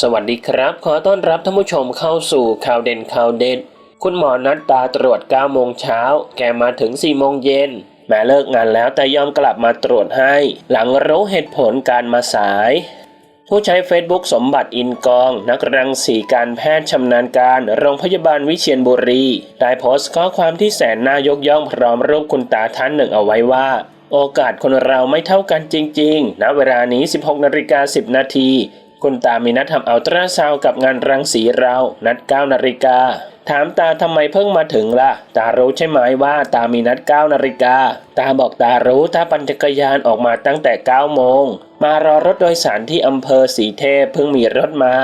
สวัสดีครับ ขอต้อนรับท่านผู้ชมเข้าสู่ข่าวเด่นข่าวเด็ดคุณหมอนัดตาตรวจ 9 โมงเช้า แกมาถึง 4 โมงเย็นแม้เลิกงานแล้วแต่ยอมกลับมาตรวจให้ หลังรู้เหตุผลการมาสาย ผู้ใช้ Facebook สมบัติอินกอง นักรังสีการแพทย์ชำนาญการ โรงพยาบาลวิเชียรบุรี ได้โพสต์ข้อความที่แสนน่ายกย่องพร้อมรูปคุณตาท่านหนึ่งเอาไว้ว่าโอกาสคนเราไม่เท่ากันจริงๆ ณ เวลานี้ 16นาฬิกา10 นาที คุณตามีนัดทำอัลตราซาวกับงานรังสีเรา นัด9นาฬิกา ถามตาทำไมเพิ่งมาถึงล่ะ ตารู้ใช่ไหมว่าตามีนัด9นาฬิกา ตาบอกตารู้ตาปั่นจักรยานออกมาตั้งแต่9โมง มารอรถโดยสารที่อำเภอสีเทพเพิ่งมีรถมา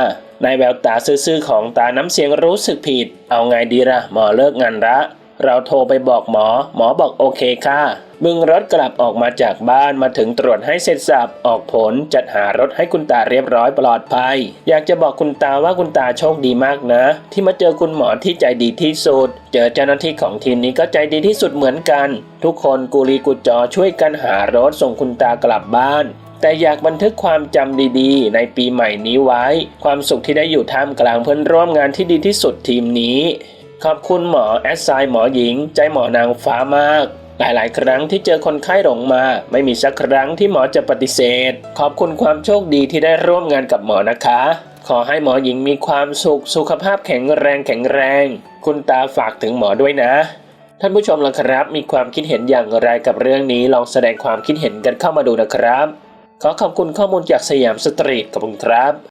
ในแววตาซื่อๆของตาน้ำเสียงรู้สึกผิด เอาไงดีล่ะหมอเลิกงานละ เราโทรไปบอกหมอ หมอบอกโอเคค่ะ มึงรถกลับออกมาจากบ้านมาถึงตรวจให้เสร็จสับออกผลจัดหารถให้คุณตาเรียบร้อยปลอดภัย อยากจะบอกคุณตาว่าคุณตาโชคดีมากนะ ที่มาเจอคุณหมอที่ใจดีที่สุด เจอเจ้าหน้าที่ของทีมนี้ก็ใจดีที่สุดเหมือนกัน ทุกคนกุลีกุจอช่วยกันหารถส่งคุณตากลับบ้านแต่อยากบันทึกความจำดีๆ ในปีใหม่นี้ไว้ ความสุขที่ได้อยู่ท่ามกลางเพื่อนร่วมงานที่ดีที่สุดทีมนี้ ขอบคุณหมอแอดไซน์หมอหญิง ใจหมอนางฟ้ามาก หลายๆ ครั้งที่เจอคนไข้หลงมา ไม่มีสักครั้งที่หมอจะปฏิเสธ ขอบคุณความโชคดีที่ได้ร่วมงานกับหมอนะคะ ขอให้หมอหญิงมีความสุขสุขภาพแข็งแรงแข็งแรง คุณตาฝากถึงหมอด้วยนะท่านผู้ชมล่ะครับ มีความคิดเห็นอย่างไรกับเรื่องนี้ลองแสดงความคิดเห็นกันเข้ามาดูนะครับ ขอขอบคุณข้อมูลจากสยามสตรีทขอบคุณครับ